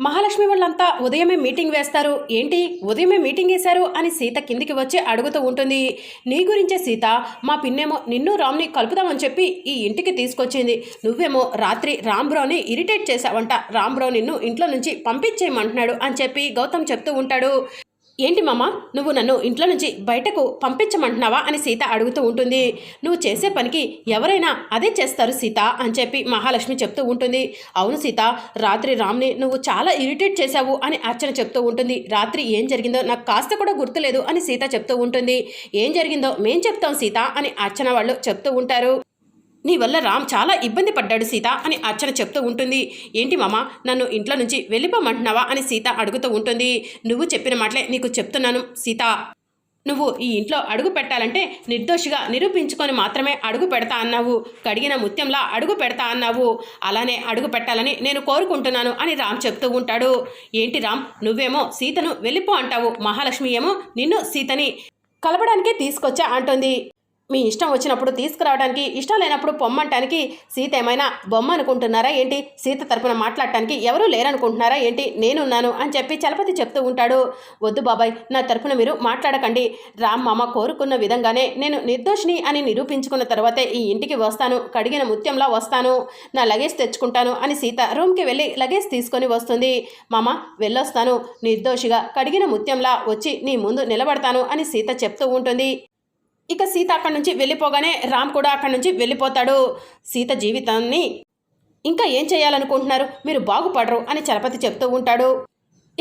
మహాలక్ష్మి వాళ్ళంతా ఉదయమే మీటింగ్ వేస్తారు. ఏంటి? ఉదయమే మీటింగ్ వేశారు అని సీత కిందికి వచ్చి అడుగుతూ ఉంటుంది. నీ గురించే సీత మా పిన్నేమో నిన్ను రామ్ని కలుపుదామని చెప్పి ఈ ఇంటికి తీసుకొచ్చింది. నువ్వేమో రాత్రి రామ్ ఇరిటేట్ చేశావంట. రామ్ బ్రో నిన్ను ఇంట్లో నుంచి పంపించేయమంటున్నాడు అని చెప్పి గౌతమ్ చెప్తూ ఉంటాడు. ఏంటి మామ? నువ్వు నన్ను ఇంట్లో నుంచి బయటకు పంపించమంటున్నావా అని సీత అడుగుతూ ఉంటుంది. నువ్వు చేసే పనికి ఎవరైనా అదే చేస్తారు సీత అని చెప్పి మహాలక్ష్మి చెప్తూ ఉంటుంది. అవును సీత రాత్రి రామ్ని నువ్వు చాలా ఇరిటేట్ చేశావు అని అర్చన చెప్తూ ఉంటుంది. రాత్రి ఏం జరిగిందో నాకు కాస్త కూడా గుర్తులేదు అని సీత చెప్తూ ఉంటుంది. ఏం జరిగిందో మేం చెప్తాం సీత అని అర్చన వాళ్ళు చెప్తూ ఉంటారు. నీ వల్ల రామ్ చాలా ఇబ్బంది పడ్డాడు సీత అని అర్చన చెప్తూ ఉంటుంది. ఏంటి మామ నన్ను ఇంట్లో నుంచి వెళ్ళిపోమంటున్నావా అని సీత అడుగుతూ ఉంటుంది. నువ్వు చెప్పిన మాటలే నీకు చెప్తున్నాను సీత. నువ్వు ఈ ఇంట్లో అడుగు పెట్టాలంటే నిర్దోషిగా నిరూపించుకొని మాత్రమే అడుగు పెడతా అన్నావు. కడిగిన ముత్యంలా అడుగు పెడతా అన్నావు. అలానే అడుగు పెట్టాలని నేను కోరుకుంటున్నాను అని రామ్ చెప్తూ ఉంటాడు. ఏంటి రామ్ నువ్వేమో సీతను వెళ్ళిపో అంటావు. మహాలక్ష్మి ఏమో నిన్ను సీతని కలపడానికే తీసుకొచ్చా అంటుంది. మీ ఇష్టం వచ్చినప్పుడు తీసుకురావడానికి ఇష్టం లేనప్పుడు పొమ్మంటానికి సీత ఏమైనా బొమ్మ అనుకుంటున్నారా ఏంటి? సీత తరపున మాట్లాడటానికి ఎవరూ లేరనుకుంటున్నారా ఏంటి? నేనున్నాను అని చెప్పి చలపతి చెప్తూ ఉంటాడు. వద్దు బాబాయ్ నా తరపున మీరు మాట్లాడకండి. రామ్ మామ కోరుకున్న విధంగానే నేను నిర్దోషిని అని నిరూపించుకున్న తర్వాతే ఈ ఇంటికి వస్తాను. కడిగిన ముత్యంలా వస్తాను. నా లగేజ్ తెచ్చుకుంటాను అని సీత రూమ్కి వెళ్ళి లగేజ్ తీసుకొని వస్తుంది. మామ వెళ్ళొస్తాను. నిర్దోషిగా కడిగిన ముత్యంలా వచ్చి నీ ముందు నిలబడతాను అని సీత చెప్తూ ఉంటుంది. ఇక సీత అక్కడి నుంచి వెళ్ళిపోగానే రామ్ కూడా అక్కడి నుంచి వెళ్ళిపోతాడు. సీత జీవితాన్ని ఇంకా ఏం చేయాలనుకుంటున్నారు? మీరు బాగుపడరు అని చలపతి చెప్తూ ఉంటాడు.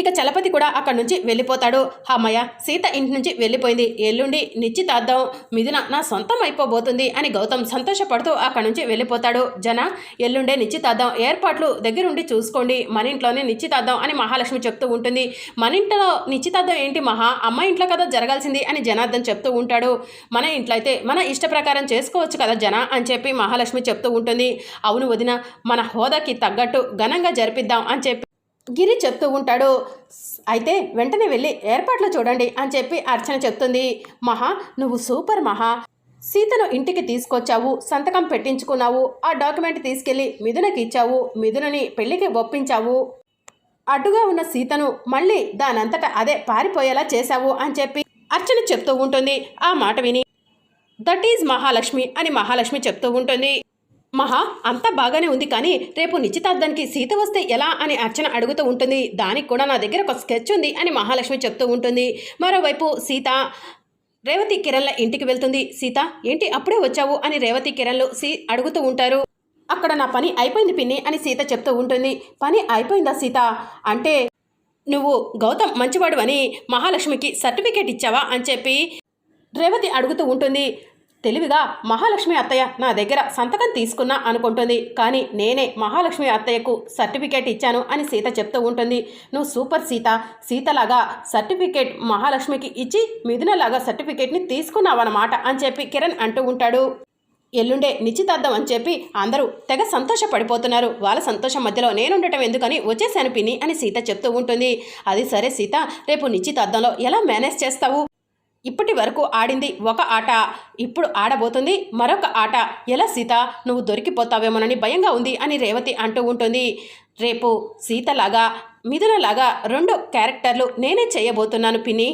ఇక చలపతి కూడా అక్కడి నుంచి వెళ్ళిపోతాడు. అమ్మయ్య సీత ఇంటి నుంచి వెళ్ళిపోయింది. ఎల్లుండి నిశ్చితార్థం మిథున నా సొంతం అయిపోబోతుంది అని గౌతమ్ సంతోషపడుతూ అక్కడి నుంచి వెళ్ళిపోతాడు. జన ఎల్లుండే నిశ్చితార్థం ఏర్పాట్లు దగ్గరుండి చూసుకోండి. మన ఇంట్లోనే నిశ్చితార్థం అని మహాలక్ష్మి చెప్తూ ఉంటుంది. మన ఇంట్లో నిశ్చితార్థం ఏంటి మహా? అమ్మ ఇంట్లో కదా జరగాల్సింది అని జనార్దన్ చెప్తూ ఉంటాడు. మన ఇంట్లో అయితే మన ఇష్ట ప్రకారం చేసుకోవచ్చు కదా జన అని చెప్పి మహాలక్ష్మి చెప్తూ ఉంటుంది. అవును వదిన మన హోదాకి తగ్గట్టు ఘనంగా జరిపిద్దాం అని చెప్పి గిరి చెప్తూ ఉంటాడు. అయితే వెంటనే వెళ్ళి ఏర్పాట్లు చూడండి అని చెప్పి అర్చన చెప్తుంది. మహా నువ్వు సూపర్ మహా. సీతను ఇంటికి తీసుకొచ్చావు సంతకం పెట్టించుకున్నావు ఆ డాక్యుమెంట్ తీసుకెళ్ళి మిథునకి ఇచ్చావు మిథునని పెళ్ళికి ఒప్పించావు. అడ్డుగా ఉన్న సీతను మళ్ళీ దానంతట అదే పారిపోయేలా చేశావు అని చెప్పి అర్చన చెప్తూ ఉంటుంది. ఆ మాట విని దట్ ఈజ్ మహాలక్ష్మి అని మహాలక్ష్మి చెప్తూ ఉంటుంది. మహా అంతా బాగానే ఉంది కానీ రేపు నిశ్చితార్థానికి సీత వస్తే ఎలా అని అర్చన అడుగుతూ ఉంటుంది. దానికి కూడా నా దగ్గర ఒక స్కెచ్ ఉంది అని మహాలక్ష్మి చెప్తూ ఉంటుంది. మరోవైపు సీత రేవతి కిరణ్ల ఇంటికి వెళ్తుంది. సీత ఏంటి అప్పుడే వచ్చావు? అని రేవతి కిరణ్లు సీ అడుగుతూ ఉంటారు. అక్కడ నా పని అయిపోయింది పిన్ని అని సీత చెప్తూ ఉంటుంది. పని అయిపోయిందా సీత? అంటే నువ్వు గౌతమ్ మంచివాడు అని మహాలక్ష్మికి సర్టిఫికేట్ ఇచ్చావా? అని చెప్పి రేవతి అడుగుతూ ఉంటుంది. తెలివిగా మహాలక్ష్మి అత్తయ్య నా దగ్గర సంతకం తీసుకున్నా అనుకుంటుంది. కానీ నేనే మహాలక్ష్మి అత్తయ్యకు సర్టిఫికేట్ ఇచ్చాను అని సీత చెప్తూ ఉంటుంది. నువ్వు సూపర్ సీత. సీతలాగా సర్టిఫికేట్ మహాలక్ష్మికి ఇచ్చి మిథునలాగా సర్టిఫికేట్ని తీసుకున్నావన్నమాట అని చెప్పి కిరణ్ అంటూ ఉంటాడు. ఎల్లుండే నిశ్చితార్థం అని చెప్పి అందరూ తెగ సంతోషపడిపోతున్నారు. వాళ్ళ సంతోషం మధ్యలో నేనుండటం ఎందుకని వచ్చేసాను పిని అని సీత చెప్తూ ఉంటుంది. అది సరే సీత రేపు నిశ్చితార్థంలో ఎలా మేనేజ్ చేస్తావు? ఇప్పటి వరకు ఆడింది ఒక ఆట. ఇప్పుడు ఆడబోతుంది మరొక ఆట. ఎలా సీత? నువ్వు దొరికిపోతావేమోనని భయంగా ఉంది అని రేవతి అంటూ ఉంటుంది. రేపు సీతలాగా మిథునలాగా రెండు క్యారెక్టర్లు నేనే చేయబోతున్నాను పిన్ని.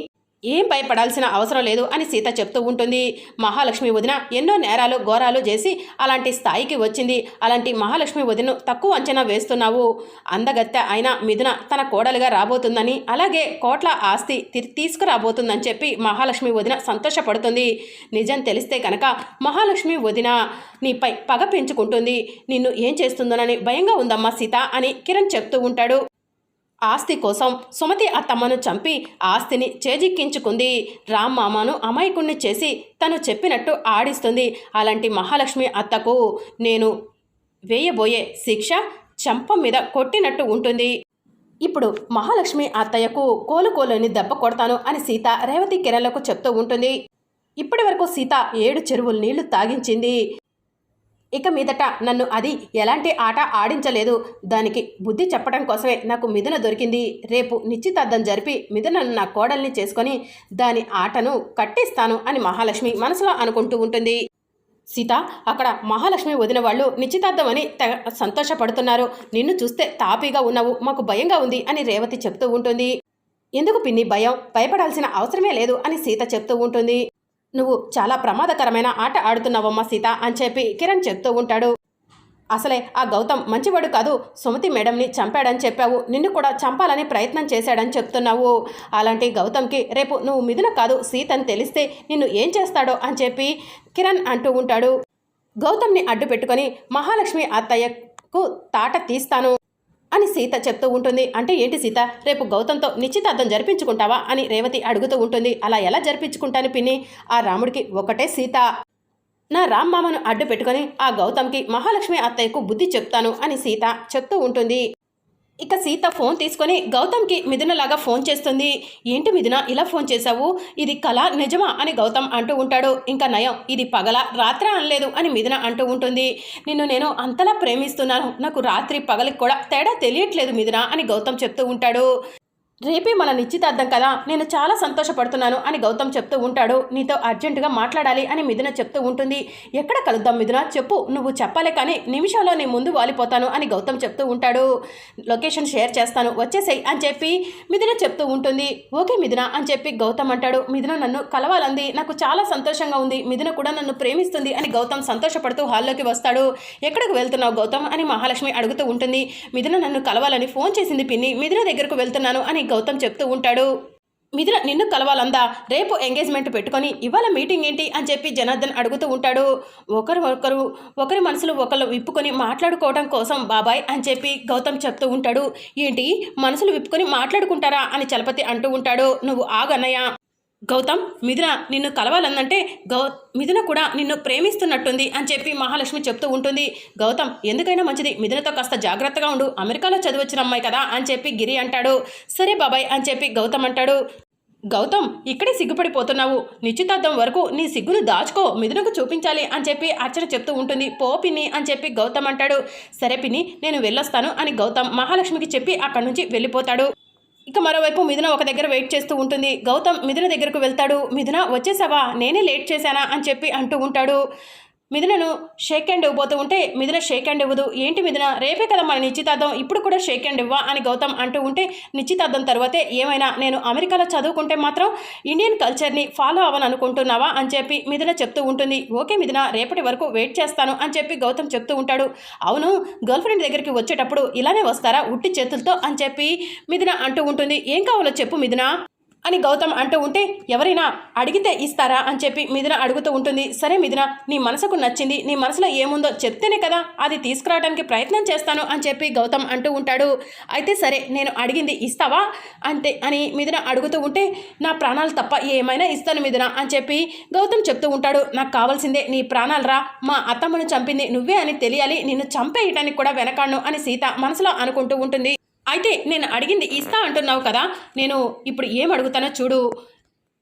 ఏం భయపడాల్సిన అవసరం లేదు అని సీత చెప్తూ ఉంటుంది. మహాలక్ష్మి వదిన ఎన్నో నేరాలు ఘోరాలు చేసి అలాంటి స్థాయికి వచ్చింది. అలాంటి మహాలక్ష్మి వదిన తక్కువ అంచనా వేస్తున్నావు. అందగత్తె అయిన మిథున తన కోడలుగా రాబోతుందని అలాగే కోట్ల ఆస్తి తి- తీసుకురాబోతుందని చెప్పి మహాలక్ష్మి వదిన సంతోషపడుతుంది. నిజం తెలిస్తే కనుక మహాలక్ష్మి వదిన నీపై పగ పెంచుకుంటుంది. నిన్ను ఏం చేస్తుందోనని భయంగా ఉందమ్మా సీత అని కిరణ్ చెప్తూ ఉంటాడు. ఆస్తి కోసం సుమతి అత్తమ్మను చంపి ఆస్తిని చేజిక్కించుకుంది. రామ్ మామను అమాయకుణ్ణి చేసి తను చెప్పినట్టు ఆడిస్తుంది. అలాంటి మహాలక్ష్మి అత్తకు నేను వేయబోయే శిక్ష చంప మీద కొట్టినట్టు ఉంటుంది. ఇప్పుడు మహాలక్ష్మి అత్తయ్యకు కోలుకోలేని దెబ్బ కొడతాను అని సీత రేవతి కిరణ్లకు చెప్తూ ఉంటుంది. ఇప్పటి వరకు సీత ఏడు చెరువులు నీళ్ళు తాగించింది. ఇక మీదట నన్ను అది ఎలాంటి ఆట ఆడించలేదు. దానికి బుద్ధి చెప్పడం కోసమే నాకు మిథున దొరికింది. రేపు నిశ్చితార్థం జరిపి మిథునను నా కోడల్ని చేసుకొని దాని ఆటను కట్టేస్తాను అని మహాలక్ష్మి మనసులో అనుకుంటూ ఉంటుంది. సీత అక్కడ మహాలక్ష్మి వదిన వాళ్ళు నిశ్చితార్థం అని తెగ సంతోషపడుతున్నారు. నిన్ను చూస్తే తాపీగా ఉన్నావు మాకు భయంగా ఉంది అని రేవతి చెప్తూ ఉంటుంది. ఎందుకు పిన్ని భయం? భయపడాల్సిన అవసరమే లేదు అని సీత చెప్తూ ఉంటుంది. నువ్వు చాలా ప్రమాదకరమైన ఆట ఆడుతున్నావమ్మా సీత అని చెప్పి కిరణ్ చెప్తూ ఉంటాడు. అసలే ఆ గౌతమ్ మంచివాడు కాదు సుమతి మేడంని చంపాడని చెప్పావు. నిన్ను కూడా చంపాలని ప్రయత్నం చేశాడని చెప్తున్నావు. అలాంటి గౌతమ్కి రేపు నువ్వు మిథున కాదు సీతని తెలిస్తే నిన్ను ఏం చేస్తాడో అని చెప్పి కిరణ్ అంటూ ఉంటాడు. గౌతమ్ని అడ్డు పెట్టుకొని మహాలక్ష్మి అత్తయ్యకు తాట తీస్తాను. అని సీత చెప్తూ ఉంటుంది. అంటే ఏంటి సీత? రేపు గౌతంతో నిశ్చితార్థం జరిపించుకుంటావా? అని రేవతి అడుగుతూ ఉంటుంది. అలా ఎలా జరిపించుకుంటాను పిన్ని? ఆ రాముడికి ఒకటే సీత. నా రామ్మామను అడ్డు పెట్టుకొని ఆ గౌతమ్కి మహాలక్ష్మి అత్తయ్యకు బుద్ధి చెప్తాను అని సీత చెప్తూ ఉంటుంది. ఇక సీత ఫోన్ తీసుకొని గౌతమ్కి మిథునలాగా ఫోన్ చేస్తుంది. ఏంటి మిథున ఇలా ఫోన్ చేశావు? ఇది కళ నిజమా? అని గౌతమ్ అంటూ ఉంటాడు. ఇంకా నయం ఇది పగల రాత్రి అనలేదు అని మిథున అంటూ ఉంటుంది. నిన్ను నేను అంతలా ప్రేమిస్తున్నాను. నాకు రాత్రి పగలికి కూడా తేడా తెలియట్లేదు మిథున అని గౌతమ్ చెప్తూ ఉంటాడు. రేపే మన నిశ్చితార్థం కదా నేను చాలా సంతోషపడుతున్నాను అని గౌతమ్ చెప్తూ ఉంటాడు. నీతో అర్జెంటుగా మాట్లాడాలి అని మిథున చెప్తూ ఉంటుంది. ఎక్కడ కలుద్దాం మిథున? చెప్పు నువ్వు చెప్పాలే కానీ నిమిషంలో నీ ముందు వాలిపోతాను అని గౌతమ్ చెప్తూ ఉంటాడు. లొకేషన్ షేర్ చేస్తాను వచ్చేసేయ్ అని చెప్పి మిథున చెప్తూ ఉంటుంది. ఓకే మిథున అని చెప్పి గౌతమ్ అంటాడు. మిథున నన్ను కలవాలంది. నాకు చాలా సంతోషంగా ఉంది. మిథున కూడా నన్ను ప్రేమిస్తుంది అని గౌతమ్ సంతోషపడుతూ హాల్లోకి వస్తాడు. ఎక్కడికి వెళ్తున్నావు గౌతమ్ అని మహాలక్ష్మి అడుగుతూ ఉంటుంది. మిథున నన్ను కలవాలని ఫోన్ చేసింది పిన్ని. మిథున దగ్గరకు వెళ్తున్నాను అని గౌతమ్ చెప్తూ ఉంటాడు. మిథున నిన్ను కలవాలందా? రేపు ఎంగేజ్మెంట్ పెట్టుకొని ఇవాళ మీటింగ్ ఏంటి? అని చెప్పి జనార్దన్ అడుగుతూ ఉంటాడు. ఒకరు ఒకరు ఒకరి మనసులు ఒకరు విప్పుకొని మాట్లాడుకోవడం కోసం బాబాయ్ అని చెప్పి గౌతమ్ చెప్తూ ఉంటాడు. ఏంటి? మనసులు విప్పుకొని మాట్లాడుకుంటారా? అని చలపతి అంటూ ఉంటాడు. నువ్వు ఆగన్నయ్య. గౌతమ్ మిథున నిన్ను కలవాలందంటే గౌ మిథున కూడా నిన్ను ప్రేమిస్తున్నట్టుంది అని చెప్పి మహాలక్ష్మి చెప్తూ ఉంటుంది. గౌతమ్ ఎందుకైనా మంచిది. మిథునతో కాస్త జాగ్రత్తగా ఉండు. అమెరికాలో చదివచ్చిన అమ్మాయి కదా అని చెప్పి గిరి అంటాడు. సరే బాబాయ్ అని చెప్పి గౌతమ్ అంటాడు. గౌతమ్ ఇక్కడే సిగ్గుపడిపోతున్నావు. నిశ్చితార్థం వరకు నీ సిగ్గును దాచుకో. మిథునకు చూపించాలి అని చెప్పి అర్చన చెప్తూ ఉంటుంది. పో పిన్ని అని చెప్పి గౌతమ్ అంటాడు. సరే పిన్ని నేను వెళ్ళొస్తాను అని గౌతమ్ మహాలక్ష్మికి చెప్పి అక్కడి నుంచి వెళ్ళిపోతాడు. ఇక మరోవైపు మిథున ఒక దగ్గర వెయిట్ చేస్తూ ఉంటుంది. గౌతమ్ మిథున దగ్గరకు వెళ్తాడు. మిథున వచ్చేసావా? నేనే లేట్ చేశానా? అని చెప్పి అంటూ ఉంటాడు. మిథునను షేక్ హ్యాండ్ ఇవ్వబోతూ ఉంటే మిథున షేక్ హ్యాండ్ ఇవ్వదు. ఏంటి మిథున? రేపే కదా మన నిశ్చితార్థం. ఇప్పుడు కూడా షేక్ హ్యాండ్ ఇవ్వా అని గౌతమ్ అంటూ ఉంటే నిశ్చితార్థం తర్వాతే ఏమైనా నేను అమెరికాలో చదువుకుంటే మాత్రం ఇండియన్ కల్చర్ని ఫాలో అవ్వను అనుకుంటున్నావా అని చెప్పి మిథున చెప్తూ ఉంటుంది. ఓకే మిథున రేపటి వరకు వెయిట్ చేస్తాను అని చెప్పి గౌతమ్ చెప్తూ ఉంటాడు. అవును గర్ల్ ఫ్రెండ్ దగ్గరికి వచ్చేటప్పుడు ఇలానే వస్తారా ఉట్టి చేతులతో అని చెప్పి మిథున అంటూ ఉంటుంది. ఏం కావాలో చెప్పు మిథున. అని గౌతమ్ అంటూ ఉంటే ఎవరైనా అడిగితే ఇస్తారా అని చెప్పి మిథున అడుగుతూ ఉంటుంది. సరే మిథున నీ మనసుకు నచ్చింది నీ మనసులో ఏముందో చెప్తేనే కదా అది తీసుకురావడానికి ప్రయత్నం చేస్తాను అని చెప్పి గౌతమ్ అంటూ ఉంటాడు. అయితే సరే నేను అడిగింది ఇస్తావా? అంతే అని మిథున అడుగుతూ ఉంటే నా ప్రాణాలు తప్ప ఏమైనా ఇస్తాను మిథున అని చెప్పి గౌతమ్ చెప్తూ ఉంటాడు. నాకు కావాల్సిందే నీ ప్రాణాలు రా మా అత్తమ్మను చంపింది నువ్వే అని తెలియాలి నిన్ను చంపేయటానికి కూడా వెనకాడను అని సీత మనసులో అనుకుంటూ ఉంటుంది. అయితే నేను అడిగింది ఇస్తా అంటున్నావు కదా నేను ఇప్పుడు ఏం అడుగుతానో చూడు.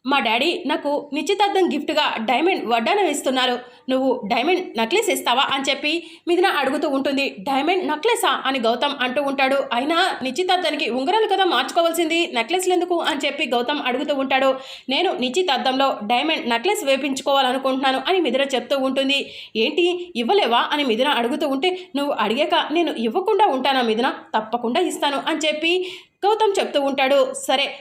మా డాడీ నాకు నిశ్చితార్థం గిఫ్ట్గా డైమండ్ వడ్డానం ఇస్తున్నారు. నువ్వు డైమండ్ నక్లెస్ ఇస్తావా? అని చెప్పి మిథున అడుగుతూ ఉంటుంది. డైమండ్ నక్లెసా? అని గౌతమ్ అంటూ ఉంటాడు. అయినా నిశ్చితార్థానికి ఉంగరాలు కదా మార్చుకోవాల్సింది. నెక్లెస్లు ఎందుకు? అని చెప్పి గౌతమ్ అడుగుతూ ఉంటాడు. నేను నిశ్చితార్థంలో డైమండ్ నక్లెస్ వేపించుకోవాలనుకుంటున్నాను అని మిథున చెప్తూ ఉంటుంది. ఏంటి? ఇవ్వలేవా? అని మిథున అడుగుతూ ఉంటే నువ్వు అడిగాక నేను ఇవ్వకుండా ఉంటానా మిథున? తప్పకుండా ఇస్తాను అని చెప్పి గౌతమ్ చెప్తూ ఉంటాడు. సరే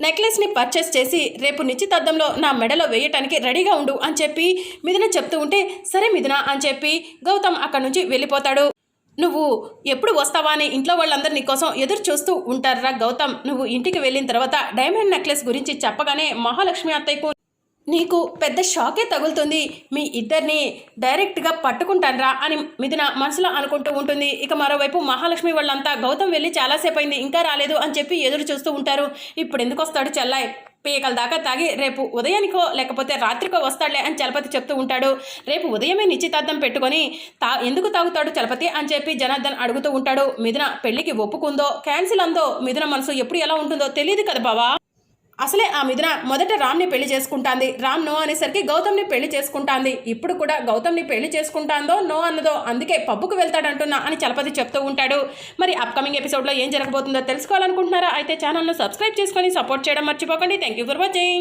నెక్లెస్ని పర్చేస్ చేసి రేపు నిశ్చితార్థంలో నా మెడలో వేయటానికి రెడీగా ఉండు అని చెప్పి మిథున చెప్తూ ఉంటే సరే మిథున అని చెప్పి గౌతమ్ అక్కడి నుంచి వెళ్ళిపోతాడు. నువ్వు ఎప్పుడు వస్తావా అని ఇంట్లో వాళ్ళందరినీ నీకోసం ఎదురు చూస్తూ ఉంటారా గౌతమ్. నువ్వు ఇంటికి వెళ్ళిన తర్వాత డైమండ్ నెక్లెస్ గురించి చెప్పగానే మహాలక్ష్మి అత్తయ్యకు నీకు పెద్ద షాకే తగులుతుంది. మీ ఇద్దరిని డైరెక్ట్గా పట్టుకుంటానరా అని మిథున మనసులో అనుకుంటూ ఉంటుంది. ఇక మరోవైపు మహాలక్ష్మి వాళ్ళంతా గౌతమ్ వెళ్ళి చాలాసేపు అయింది ఇంకా రాలేదు అని చెప్పి ఎదురు చూస్తూ ఉంటారు. ఇప్పుడు ఎందుకు వస్తాడు చెల్లాయ్? పీకల దాకా తాగి రేపు ఉదయానికో లేకపోతే రాత్రికో వస్తాడులే అని చలపతి చెప్తూ ఉంటాడు. రేపు ఉదయమే నిశ్చితార్థం పెట్టుకొని తా ఎందుకు తాగుతాడు చలపతి అని చెప్పి జనార్దన్ అడుగుతూ ఉంటాడు. మిథున పెళ్ళికి ఒప్పుకుందో క్యాన్సిల్ అందో మిథున మనసు ఎప్పుడు ఎలా ఉంటుందో తెలియదు కదా బావా? అసలే ఆ మిథున మొదట రామ్ని పెళ్ళి చేసుకుంటాంది. రామ్ నో అనేసరికి గౌతమ్ని పెళ్ళి చేసుకుంటాంది. ఇప్పుడు కూడా గౌతమ్ని పెళ్ళి చేసుకుంటాందో నో అన్నదో అందుకే పబ్బుకు వెళ్తాడంటున్నా అని చలపతి చెప్తూ ఉంటాడు. మరి అప్కమింగ్ ఎపిసోడ్లో ఏం జరగబోతుందో తెలుసుకోవాలనుకుంటున్నారా? అయితే ఛానల్ను సబ్స్క్రైబ్ చేసుకొని సపోర్ట్ చేయడం మర్చిపోకండి. Thank you for watching